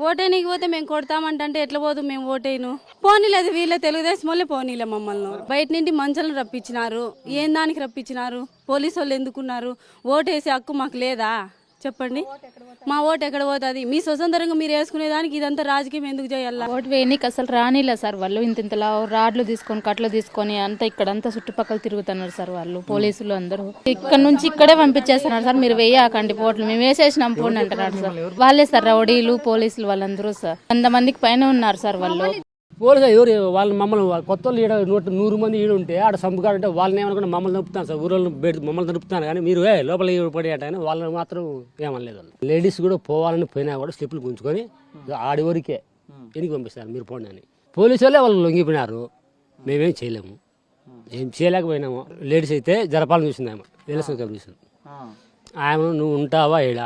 ఓటేనికి పోతే మేము కొడతామంటే ఎట్లా పోదు మేము ఓటేను? పోనీలేదు వీళ్ళ తెలుగుదేశం వాళ్ళే పోనీలే మమ్మల్ని. బయట నుండి మంచాలను రప్పించినారు. ఏం దానికి రప్పించినారు? పోలీసు వాళ్ళు ఎందుకున్నారు? ఓటేసే హక్కు మాకు లేదా? చెప్పండి. మా ఓటు ఎక్కడ పోతుంది? మీ స్వతంత్రంగా మీరు వేసుకునే దానికి ఇదంతా రాజకీయం ఎందుకు చేయాలి? ఓటు వేయనీకి అసలు రానిలే సార్ వాళ్ళు. ఇంత ఇంతలా రాడ్లు తీసుకొని కట్లు తీసుకొని అంతా ఇక్కడంతా చుట్టుపక్కల తిరుగుతున్నారు సార్ వాళ్ళు. పోలీసులు అందరూ. ఇక్కడ నుంచి ఇక్కడే పంపించేస్తున్నారు సార్. మీరు వేయకండి పోట్లు మేము వేసేసినాం పోండి అంటున్నారు సార్. వాళ్ళే సార్ రౌడీలు పోలీసులు వాళ్ళందరూ సార్. వంద మందికి పైన ఉన్నారు సార్ వాళ్ళు. పోలీసు ఎవరు వాళ్ళు మమ్మల్ని కొత్త వాళ్ళు ఈడ నూట నూరు మంది ఈడ ఉంటే ఆడ సంపుగా ఉంటే వాళ్ళని ఏమనుకుంటే మమ్మల్ని నడుపుతాను సార్ ఊరోళ్ళు బయట మమ్మల్ని నడుపుతాను కానీ మీరు ఏ లోపల పడేట అని వాళ్ళని మాత్రం ఏమనలేదు లేడీస్ కూడా పోవాలని పోయినా కూడా స్లిప్లు గుంజుకొని ఆడి వరకే ఎనికి పంపిస్తారు మీరు పోండి అని. పోలీసు వాళ్ళే వాళ్ళు లొంగిపోయినారు మేమేం చేయలేము. ఏం చేయలేకపోయినాము. లేడీస్ అయితే జరపాలని చూసింది ఆమె ఎలక్షన్ కమిషన్ ఆమె నువ్వు ఉంటావా ఈడ?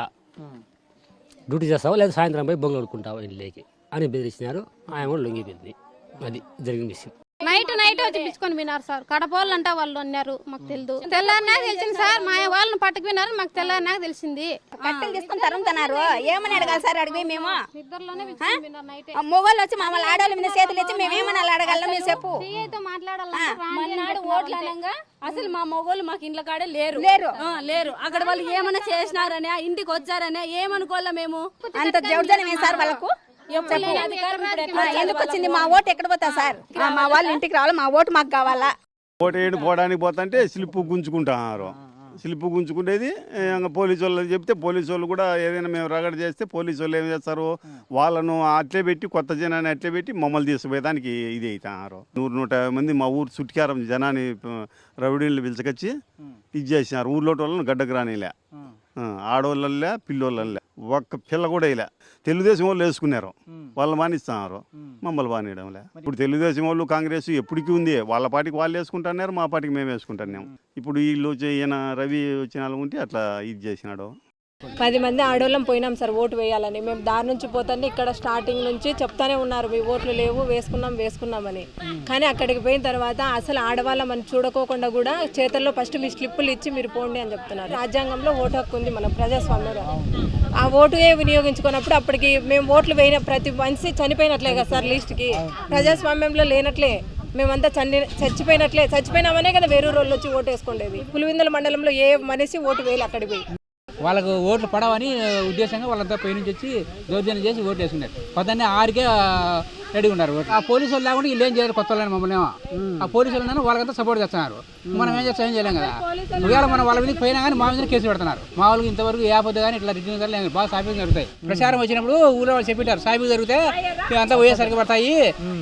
డ్యూటీ చేస్తావా? లేదా సాయంత్రం పోయి బొంగు కొడుకుంటావా ఇంట్లోకి? అని బెదిరించినారు ఆమె లొంగిపోయింది. అది జరిగిన విషయం. నైట్ నైట్ వచ్చి పిలుచుకొని విన్నారు సార్. కడపోళ్ళు అంటా వాళ్ళు అన్నారు మాకు తెలియదు తెల్లారినాక తెలిసింది సార్ మా వాళ్ళని పట్టుకు విన్నారు మాకు తెల్లారినాక తెలిసింది. కట్టెలు తీసుకొని తరుముతున్నారు. ఏమని అడగాలి సార్? అడిగి మేము. మొగోళ్ళు వచ్చి మమ్మల్ని ఆడవాళ్ళ మీద చేతులు ఇచ్చి మేము ఏమని అడగలం? మీరు చెప్పు. అయితే మాట్లాడాలంటే మన్నాడు ఓట్లు అనగా అసలు మా మొగోళ్ళు మాకు ఇంట్లో కాడే లేరు. లేరు. ఆ, లేరు. అక్కడ వాళ్ళు ఏమైనా చేసినారనే ఇంటికి వచ్చారనే ఏమనుకోవాలా మేము? అంత జౌర్జన్యం సార్ వాళ్ళకు? ఎందుకు వచ్చింది? మా ఓటు ఎక్కడ పోతా సార్? మా వాళ్ళు ఇంటికి రావాలి మా ఓటు మాకు కావాలా? ఓటు వేయడం పోవడానికి పోతుంటే స్లిప్ గుంజుకుంటున్నారు. స్లిప్ గుంజుకునేది ఇంకా పోలీసు వాళ్ళు చెప్తే పోలీసు వాళ్ళు కూడా ఏదైనా మేము రగడ చేస్తే పోలీసు వాళ్ళు ఏం చేస్తారు? వాళ్ళను అట్లే పెట్టి కొత్త జనాన్ని అట్లే పెట్టి మమ్మల్ని తీసుకుపోయేదానికి ఇది అవుతున్నారు నూరు నూట యాభై మంది మా ఊరు చుట్టుకారం జనాన్ని రవిడీళ్ళు పిలుచుకొచ్చి ఇది చేసినారు. ఊర్లో వాళ్ళని గడ్డకు రానిలే. ఆ, ఆడోళ్ళల్లే పిల్లోళ్ళల్లే. ఒక్క పిల్ల కూడా ఇలా తెలుగుదేశం వాళ్ళు వేసుకున్నారు. వాళ్ళు మానిస్తున్నారు. మమ్మల్ని బానియడంలే ఇప్పుడు తెలుగుదేశం వాళ్ళు కాంగ్రెస్ ఎప్పటికీ ఉంది. వాళ్ళ పాటికి వాళ్ళు వేసుకుంటున్నారు మా పాటికి మేము వేసుకుంటున్నాం. ఇప్పుడు వీళ్ళు వచ్చి ఈయన రవి వచ్చిన వాళ్ళు ఉంటే అట్లా ఇది చేసినాడు. పది మంది ఆడవాళ్ళం పోయినాం సార్ ఓటు వేయాలని. మేము దారి నుంచి పోతుంటే ఇక్కడ స్టార్టింగ్ నుంచి చెప్తానే ఉన్నారు మీ ఓట్లు లేవు వేసుకున్నాం వేసుకున్నామని కానీ అక్కడికి పోయిన తర్వాత అసలు ఆడవాళ్ళమని చూడకోకుండా కూడా చేతుల్లో ఫస్ట్ మీ స్లిప్పులు ఇచ్చి మీరు పోండి అని చెప్తున్నారు. రాజ్యాంగంలో ఓటు హక్కు ఉంది మన ప్రజాస్వామ్యంలో. ఆ ఓటుయే వినియోగించుకున్నప్పుడు అప్పటికి మేము ఓట్లు వేయిన ప్రతి మనిషి చనిపోయినట్లే కదా సార్ లిస్ట్కి ప్రజాస్వామ్యంలో లేనట్లే. మేమంతా చని చచ్చిపోయినట్లే. చచ్చిపోయినామనే కదా వేరే రోజులు వచ్చి ఓటు వేసుకోండేది పులివిందుల మండలంలో ఏ మనిషి ఓటు వేయాలి అక్కడికి పోయి. వాళ్ళకు ఓట్లు పడవని ఉద్దేశంగా వాళ్ళంతా పై నుంచి వచ్చి దౌర్జన్యం చేసి ఓట్లు వేసుకున్నారు. పొద్దున్నే ఆరుకే రెడీ ఉన్నారు ఓట్లు. ఆ పోలీసు వాళ్ళు లేకుండా వీళ్ళు ఏం చేయాలి కొత్త వాళ్ళని మమ్మల్ని ఆ పోలీసు వాళ్ళు వాళ్ళకంతా సపోర్ట్ చేస్తున్నారు. మనం ఏం చేస్తాం ఏం చేయలేం కదా. ఒకవేళ మనం వాళ్ళ మీద పోయినా కానీ మా మీద కేసు పెడుతున్నారు. మా వాళ్ళకి ఇంతవరకు ఏ పొద్దు కానీ ఇట్లా రిటర్న్ కానీ బాగా సాఫీగా జరుగుతాయి. ప్రచారం వచ్చినప్పుడు ఊళ్ళో వాళ్ళు చెప్పిటారు సాఫీగా జరిగితే అంతా పోయేసరికి పడతాయి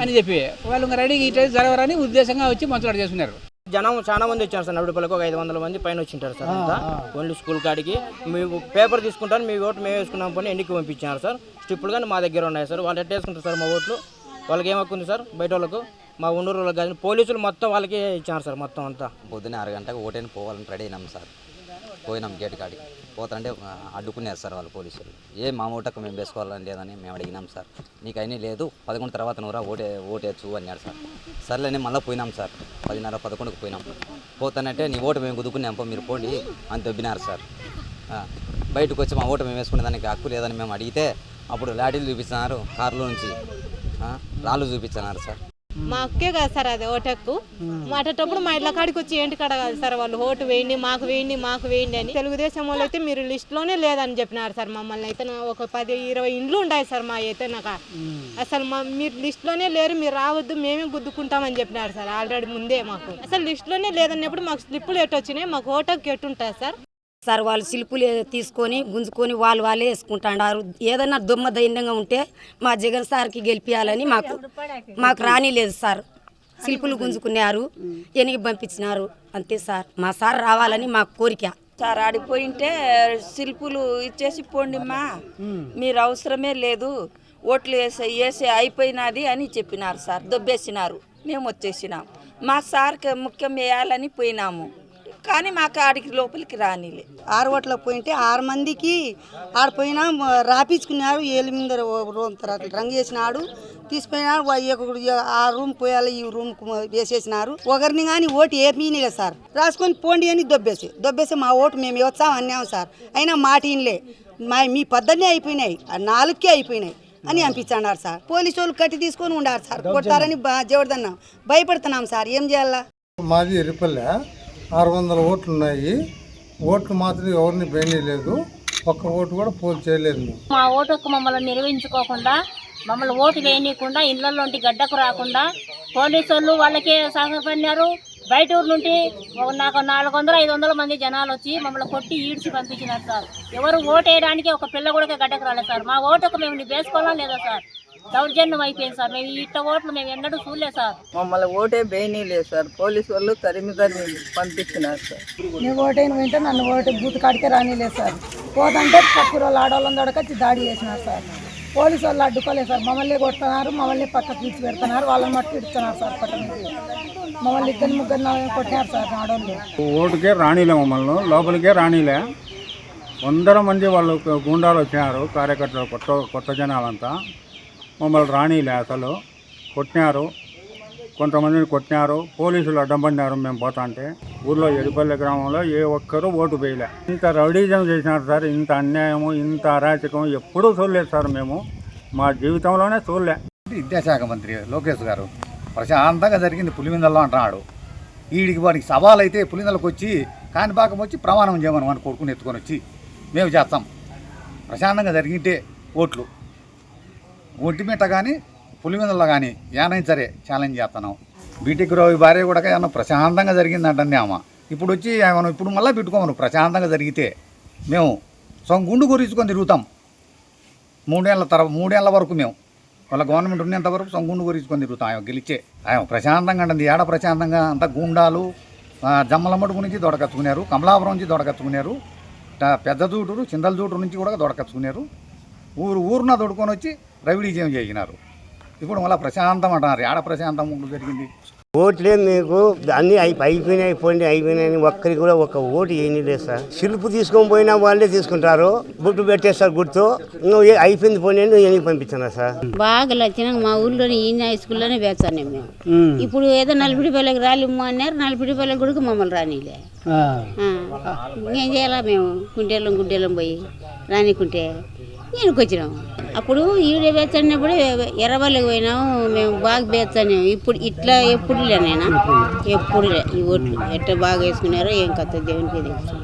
అని చెప్పి. వాళ్ళు ఇంకా రెడీ ఇట్లా జరగరని ఉద్దేశంగా వచ్చి మంచులాడు చేస్తున్నారు జనం చాలా మంది వచ్చారు సార్ నడుపులకు ఒక ఐదు వందల మంది పైన వచ్చింటారు సార్ అంతా. ఓన్లీ స్కూల్ కాడికి. మీకు పేపర్ తీసుకుంటారు మీ ఓటు మేము వేసుకున్నాం పని ఎన్నిక పంపించారు సార్. స్టిప్పులు కానీ మా దగ్గర ఉన్నాయి సార్. వాళ్ళు ఎట్ట వేసుకుంటారు సార్ మా ఓట్లు. వాళ్ళకి ఏం హక్కు ఉంది సార్? బయట వాళ్ళకు మా ఉండూరు వాళ్ళకి కానీ పోలీసులు మొత్తం వాళ్ళకే ఇచ్చారు సార్ మొత్తం అంతా. పొద్దున్నే ఆరు గంటలకు ఓటైన పోవాలని రెడీ అయినాం సార్. పోయినాం గేట్ కాడికి. పోతాంటే అడ్డుకునేది సార్ వాళ్ళు పోలీసులు. ఏ మా ఓటకు మేము వేసుకోవాలని లేదని మేము అడిగినాం సార్. నీకు అయినా లేదు పదకొండు తర్వాత నువ్వురా ఓటే ఓటేచ్చు అన్నాడు సార్. సర్లేని మళ్ళీ పోయినాం సార్. పదిన్నర పదకొండుకు పోయినాం. పోతానంటే నీ ఓటు మేము కుదుకున్నాం మీరు పోండి అని దొబ్బినారు సార్. బయటకు వచ్చి మా ఓటు మేము వేసుకునే దానికి హక్కు లేదని మేము అడిగితే అప్పుడు లాడీలు చూపిస్తున్నారు కారులో నుంచి. రాళ్ళు చూపించున్నారు సార్. మా అక్కే కదా సార్ అది ఓటక్కు. మాటేటప్పుడు మా ఇళ్ళ కాడికి వచ్చి ఏంటి కాడ కాదు సార్ వాళ్ళు? ఓటు వేయండి మాకు వేయండి మాకు వేయండి అని. తెలుగుదేశం వాళ్ళు అయితే మీరు లిస్ట్లోనే లేదని చెప్పినారు సార్ మమ్మల్ని. అయితే నా ఒక పది ఇరవై ఇండ్లు ఉన్నాయి సార్ మా అయితే నాకు. అసలు మా మీరు లిస్ట్లోనే లేరు మీరు రావద్దు మేమే గుద్దుకుంటామని చెప్పినారు సార్ ఆల్రెడీ ముందే మాకు. అసలు లిస్ట్లోనే లేదన్నప్పుడు మాకు స్లిప్పులు ఎటు వచ్చినాయి మాకు ఓటక్కి ఎట్టుంటుంది సార్? సార్ వాళ్ళు శిల్పులు తీసుకొని గుంజుకొని వాళ్ళు వాళ్ళే వేసుకుంటున్నారు ఏదన్నా దుమ్మ దైన్యంగా ఉంటే మా జగన్ సార్కి గెలిపించాలని మాకు మాకు రానిలేదు సార్. శిల్పులు గుంజుకున్నారు ఎనికి పంపించినారు. అంతే సార్. మా సార్ రావాలని మాకు కోరిక. సార్ ఆడిపోయింటే శిల్పులు ఇచ్చేసి పోండిమ్మా మీరు అవసరమే లేదు. ఓట్లు వేసే వేసే అయిపోయినది అని చెప్పినారు సార్. దొబ్బేసినారు. మేము వచ్చేసినాం. మా సార్కి ముఖ్యం వేయాలని పోయినాము. కానీ మాకు ఆడికి లోపలికి రానిలే. ఆరు ఓట్లకు పోయింటే ఆరు మందికి ఆడిపోయినా రాపించుకున్నారు ఏళ్ళ మీద రూమ్ తర్వాత రంగు వేసినాడు తీసిపోయినాడు ఆ రూమ్ పోయాలి ఈ రూమ్ వేసేసినారు. ఒకరిని కానీ ఓటు ఏమీనిలే సార్. రాసుకొని పోండి అని దొబ్బేసి దొబ్బేసి మా ఓటు మేము వచ్చాం అన్నాం సార్. అయినా మాట ఇన్లే. మా మీ పద్దనే అయిపోయినాయి ఆ నాలుగుకే అయిపోయినాయి అని పంపించన్నారు సార్. పోలీసు వాళ్ళు కట్టి తీసుకొని ఉండారు సార్. కొడతారని బా- జవడదన్నాం భయపడుతున్నాం సార్. ఏం చేయాలా? మాది ఎరిపల్లె. ఆరు వందల ఓట్లు ఉన్నాయి ఓట్లు మాత్రం ఎవరిని లేదు ఒక్క ఓటు కూడా పోల్ చేయలేదు. మా ఓటుకు మమ్మల్ని నిర్వహించుకోకుండా మమ్మల్ని ఓటు వేయనీయకుండా ఇళ్ళలోంటి గడ్డకు రాకుండా పోలీసు వాళ్ళు వాళ్ళకే సహాయపడినారు. బయట ఊరు నుండి నాకు నాలుగు వందల ఐదు వందల మంది జనాలు వచ్చి మమ్మల్ని కొట్టి ఈడ్చి పంపించినారు సార్. ఎవరు ఓటు వేయడానికి ఒక పిల్ల కూడా గడ్డకు రాలేదు సార్. మా ఓటుకు మేము వేసుకోవాలా లేదా సార్? దౌర్జన్యం అయిపోయింది సార్. మేము ఇట్ట ఓట్లు మేము ఎన్నడూ చూడలేదు సార్. మమ్మల్ని ఓటే లేదు సార్. పోలీసు వాళ్ళు తరిమి తరిమి పంపించినారు సార్. నువ్వు ఓటైన వింటే నన్ను ఓటు బూత్ కాడికే రానిలేదు సార్. పోదంటే పక్కన వాళ్ళు ఆడవాళ్ళని దొడకొచ్చి దాడి చేసినారు సార్. పోలీసు వాళ్ళు అడ్డుకోలేదు సార్. మమ్మల్ని కొడుతున్నారు మమ్మల్ని పక్కకు తీర్చి పెడుతున్నారు వాళ్ళని మట్టు ఇడుతున్నారు సార్ పట్టణకి మమ్మల్ని ఇద్దరు ముగ్గురు కొట్టినారు సార్ ఆడవాళ్ళు ఓటుకే రానిలే మమ్మల్ని లోపలికే రానిలే. వందల మంది వాళ్ళు గుండాలు వచ్చినారు కార్యకర్తలు కొత్త కొత్త జనాలంతా. మమ్మల్ని రానిలే అసలు కొట్టినారు. కొంతమందిని కొట్టినారు. పోలీసులు అడ్డం పడినారు మేము పోతా అంటే. ఊర్లో ఎడిపల్లి గ్రామంలో ఏ ఒక్కరూ ఓటు వేయలే. ఇంత రౌడీజం చేసినారు సార్. ఇంత అన్యాయము ఇంత అరాచకం ఎప్పుడూ చూడలేదు సార్ మేము. మా జీవితంలోనే చూడలే. విద్యాశాఖ మంత్రి లోకేష్ గారు ప్రశాంతంగా జరిగింది పులివెందల్లో అంటున్నాడు. వీడికి వాడికి సవాల్ అయితే పులివెందలకు వచ్చి కాణిపాకం వచ్చి ప్రమాణం చేయమని మన కొడుకుని ఎత్తుకొని వచ్చి మేము చేస్తాం. ప్రశాంతంగా జరిగింటే ఓట్లు. ఒంటిమిట్ట కానీ పులివెందుల్లో కానీ ఏనైనా సరే ఛాలెంజ్ చేస్తున్నాం. బీటెక్ రావు భార్య కూడా ఏమన్నా ప్రశాంతంగా జరిగిందంటే ఆమె. ఇప్పుడు వచ్చి మనం ఇప్పుడు మళ్ళీ పెట్టుకోమను ప్రశాంతంగా జరిగితే మేము సొంత గుండు గురించుకొని తిరుగుతాం. మూడేళ్ళ తర్వాత మూడేళ్ళ వరకు మేము. వాళ్ళ గవర్నమెంట్ ఉన్నంత వరకు సొంగుండు గురించుకొని తిరుగుతాం. ఆయన గెలిచే ఆయన ప్రశాంతంగా అండి ఏడ ప్రశాంతంగా? అంతా గుండాలు ఆ, జమ్మలమడుగు నుంచి దొడకచ్చుకున్నారు కమలాపురం నుంచి దొడకచ్చుకున్నారు పెద్ద జూటూరు చిందల జూటూరు నుంచి కూడా దొడకచ్చుకున్నారు ఊరు ఊరున దొడుకొని వచ్చి రవిడీజయం చేసినారు. ఇప్పుడు మళ్ళీ ప్రశాంతం అంటున్నారు. ఏడ ప్రశాంతం జరిగింది. ఓట్లే మీకు అన్ని అయి అయిపోయినాయి పోండి అయిపోయినాయి. ఒక్కరికి కూడా ఒక ఓటు ఏమీ లేదు సార్. శిల్పు తీసుకొని పోయినా వాళ్ళే తీసుకుంటారు. గుట్టు పెట్టేస్తారు గుర్తు. నువ్వు ఏ- అయిపోయింది పోనీ అని ఎనికి పంపించాను సార్? బాగా వచ్చినాక మా ఊళ్ళోనే ఈ హై స్కూల్లోనే వేస్తాను మేము. ఇప్పుడు ఏదో నలభై పిల్లలకి రాలిమ్మ అన్నారు. నలభై పిల్లలకి కూడా మమ్మల్ని రానిలే. ఆ. ఇంకేం చేయాలా మేము? కుంటేళ్ళం గుడ్డేళ్ళం పోయి రానికుంటే. ఈయనకు వచ్చినాము అప్పుడు ఈడ వేచన్నప్పుడు ఎర్రబల్లికి పోయినాము మేము బాగా వేచాను ఇప్పుడు ఇట్లా ఎప్పుడు లేనైనా ఎప్పుడు ఈ ఓట్లు ఎట్లా బాగా వేసుకున్నారో ఏం కథ దేవునికి తెలుసు.